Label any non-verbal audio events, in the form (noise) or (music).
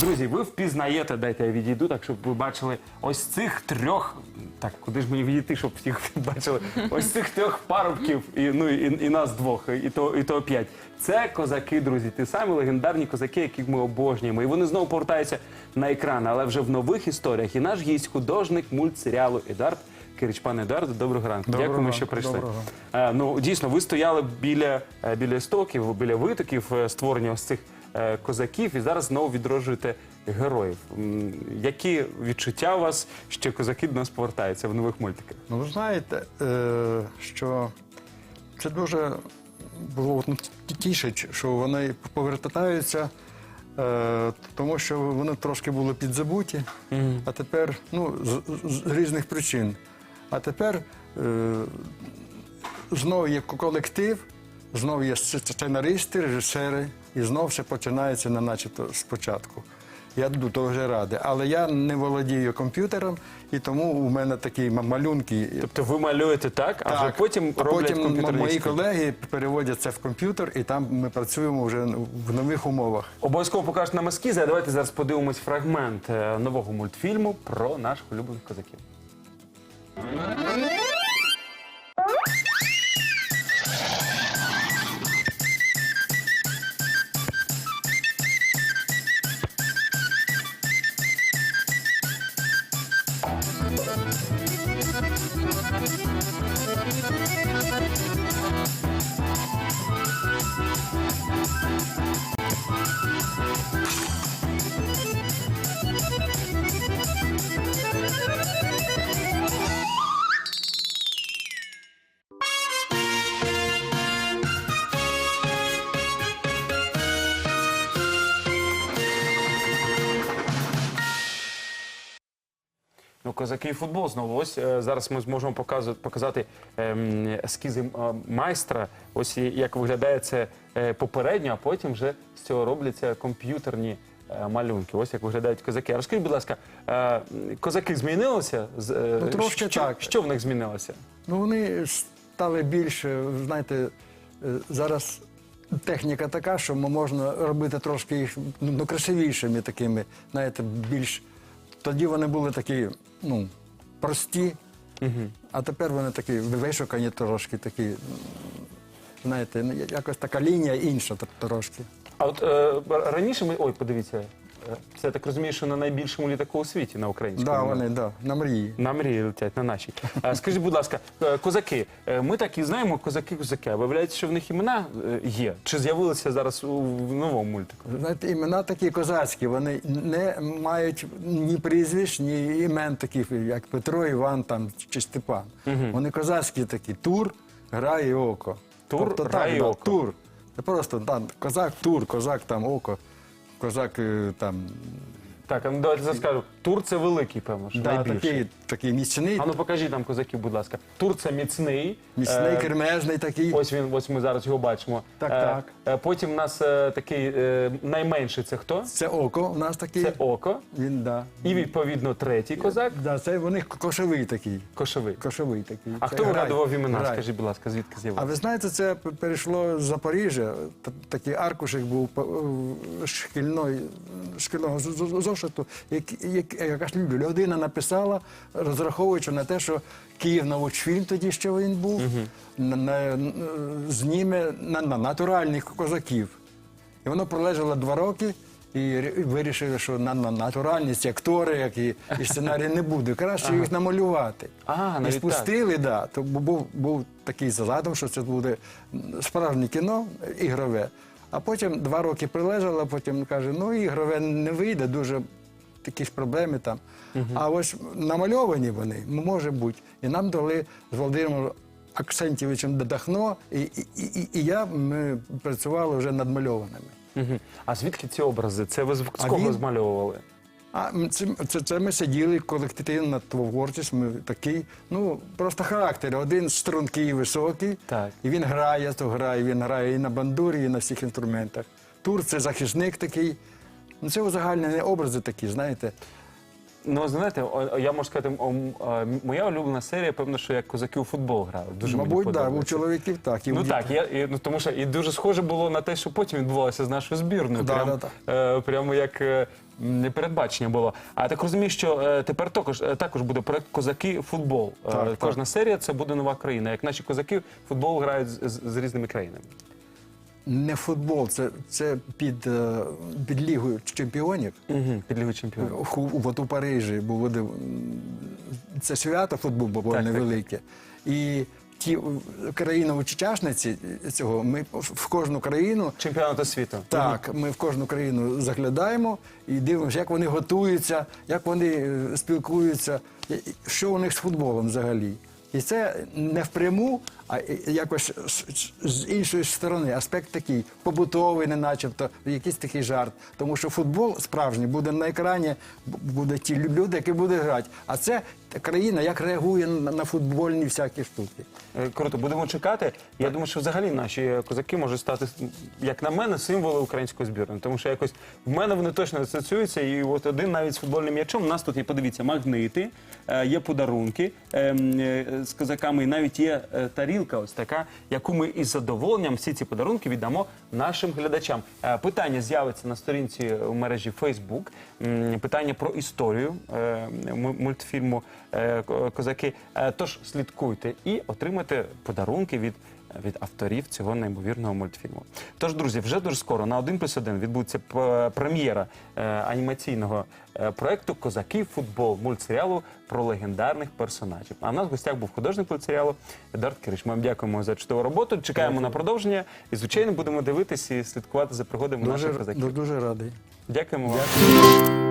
Друзі, ви впізнаєте, дайте я відійду, так щоб ви бачили ось цих трьох. Так, куди ж мені відійти, щоб всіх (laughs) бачили? Ось цих трьох парубків, і, ну і, і нас двох, і то, і то п'ять. Це козаки, друзі. Ті самі легендарні козаки, яких ми обожнюємо. І вони знову повертаються на екран, але вже в нових історіях. І наш гість, художник мультсеріалу Едард Кирич. Пане Едуарду, доброго ранку. Доброго Дякуємо, ранку, що прийшли. доброго. Е, ну дійсно, ви стояли біля, е, біля істоків, біля витоків е, створення ось цих е, козаків, і зараз знову відроджуєте героїв. М, Які відчуття у вас, що козаки до нас повертаються в нових мультиках? Ну, ви знаєте, е, що це дуже було ну, тішить, що вони повертаються, е, тому що вони трошки були підзабуті, а тепер, ну, з, з- з різних причин. А тепер е, знову є колектив, знову є сц- сценаристи, режисери, і знову все починається на начебто спочатку. Я дуже радий. Але я не володію комп'ютером, і тому у мене такі малюнки. Тобто ви малюєте так, а вже потім роблять потім комп'ютерні мої колеги переводять це в комп'ютер, і там ми працюємо вже в нових умовах. Обов'язково покажуть нам ескізи, а давайте зараз подивимось фрагмент е, нового мультфільму про наших улюблених козаків. Козаки і футбол знову. Ось е, зараз ми зможемо показу- показати ем, ескізи е, майстра. Ось як виглядає це е, попередньо, а потім вже з цього робляться комп'ютерні малюнки. Ось як виглядають козаки. А Розкажіть, будь ласка, козаки змінилися? Ну, трошки що, так. Що в них змінилося? Ну, вони стали більше, знаєте, зараз техніка така, що можна робити трошки їх ну, ну, красивішими такими, знаєте, більш. Тоді вони були такі, ну, прості, а тепер вони такі вишукані трошки, такі, знаєте, ну, якось така лінія інша трошки. А от е, раніше ми. Ой, подивіться, це я так розумію, що на найбільшому літаку у світі на українському. Так, да, вони, да, на мрії. На мрії летять, на нашій. Е, Скажіть, будь ласка, е, козаки. е, Ми так і знаємо козаки-козаки. А виявляється, що в них імена е, є. Чи з'явилися зараз у в новому мультику? Знаєте, імена такі козацькі, вони не мають ні прізвищ, ні імен таких, як Петро, Іван там, чи Степан. Вони козацькі такі. Тур, гра і око. Тур, так, гра і да, око. Тур. Це просто там, козак, тур, козак там око, козак е, там. Так, а ну давайте зараз скажу. Тур це великий, певно, що Да, найбільший. такий, такий міцний, А ну покажіть нам козаків, будь ласка. Тур це міцний. міцний, Е, кремезний такий. Ось він, ось ми зараз його бачимо. Так, Е, так. е, Потім у нас е, такий е, найменший це хто? Це око у нас такий. Це око. Він, да. І відповідно третій козак Да, це них кошовий такий. кошовий. Кошовий такий. А Це хто грай, вигадував імена? грай. Скажіть, будь ласка, звідки А ви знаєте, це п- перейшло з Запоріжжя. Т- Такий аркушик був е, шкільної, шкільного з- з- зошиту, як, як, якась людина написала, розраховуючи на те, що Київ научфільм тоді ще він був, на, на, зніме на, на натуральних козаків. І воно пролежало два роки. І вирішили, що на, на натуральність, актори, як і, і сценарій не буде. Краще їх намалювати. А, і спустили, да, то був, був такий задум, що це буде справжнє кіно ігрове. А потім два роки прилежала, потім каже, ну ігрове не вийде, дуже якісь проблеми там. А ось намальовані вони, може бути. І нам дали з Володимиром Аксентівичем Додахно, і, і, і, і я ми працювали вже над мальованими. Угу. А звідки ці образи? Це ви з з А кого він- змальовували? А це, це, це ми сиділи колективна творчість, ми такий, ну просто характер. Один стрункий, високий, Так. і він грає, то грає, він грає і на бандурі, і на всіх інструментах. Тур це захисник такий. Ну, це узагальнені образи такі, знаєте. Ну, знаєте, я можу сказати, е, моя улюблена серія, певно, що як козаки у футбол грали. Дуже Мабуть, так, у чоловіків так. І Ну діт- так, я, і, ну, тому що і дуже схоже було на те, що потім відбувалося з нашою збірною. Да, прям, да, Е, прямо як е, м, непередбачення було. А я так розумію, що е, тепер також, е, також буде проект Козаки футбол. Е, Так, так. Кожна серія це буде нова країна. Як наші козаки в футбол грають з, з, з різними країнами. Не футбол, це, це під, е, під Лігою чемпіонів. Угу. Під Лігою чемпіонів. От у Парижі був це свято футбольне Так, так. велике. І ті країни-учасниці цього, ми в кожну країну Чемпіонату світу. Так, ми в кожну країну заглядаємо і дивимося, як вони готуються, як вони е, спілкуються, що у них з футболом взагалі. І це не впряму, а якось з- іншої сторони. Аспект такий побутовий, не начебто, якийсь такий жарт. Тому що футбол справжній буде на екрані, бу- буде ті люди, які будуть грати. А це країна, як реагує на футбольні всякі штуки. Е, Круто, будемо чекати. Я думаю, що взагалі наші козаки можуть стати, як на мене, символи української збірної. Тому що якось в мене вони точно асоціюються. І от один навіть з футбольним м'ячом. У нас тут є, подивіться, магнити, е, є подарунки е, м, е, з козаками, і навіть є тарілка, ось така, яку ми із задоволенням всі ці подарунки віддамо нашим глядачам. Питання з'явиться на сторінці у мережі Facebook. Питання про історію мультфільму е, «Ко- Козаки. Е, Тож слідкуйте і отримайте подарунки від. Від авторів цього неймовірного мультфільму. Тож, друзі, вже дуже скоро на 1 плюс 1 відбудеться прем'єра е, анімаційного е, проекту Козаки футбол мультсеріалу про легендарних персонажів. А в нас в гостях був художник мультсеріалу Едуард Кирич. Ми вам дякуємо за чудову роботу. Чекаємо на продовження і, звичайно, будемо дивитися і слідкувати за пригодами Дуже, наших козаків. дуже радий. Дякуємо вам. Дякую.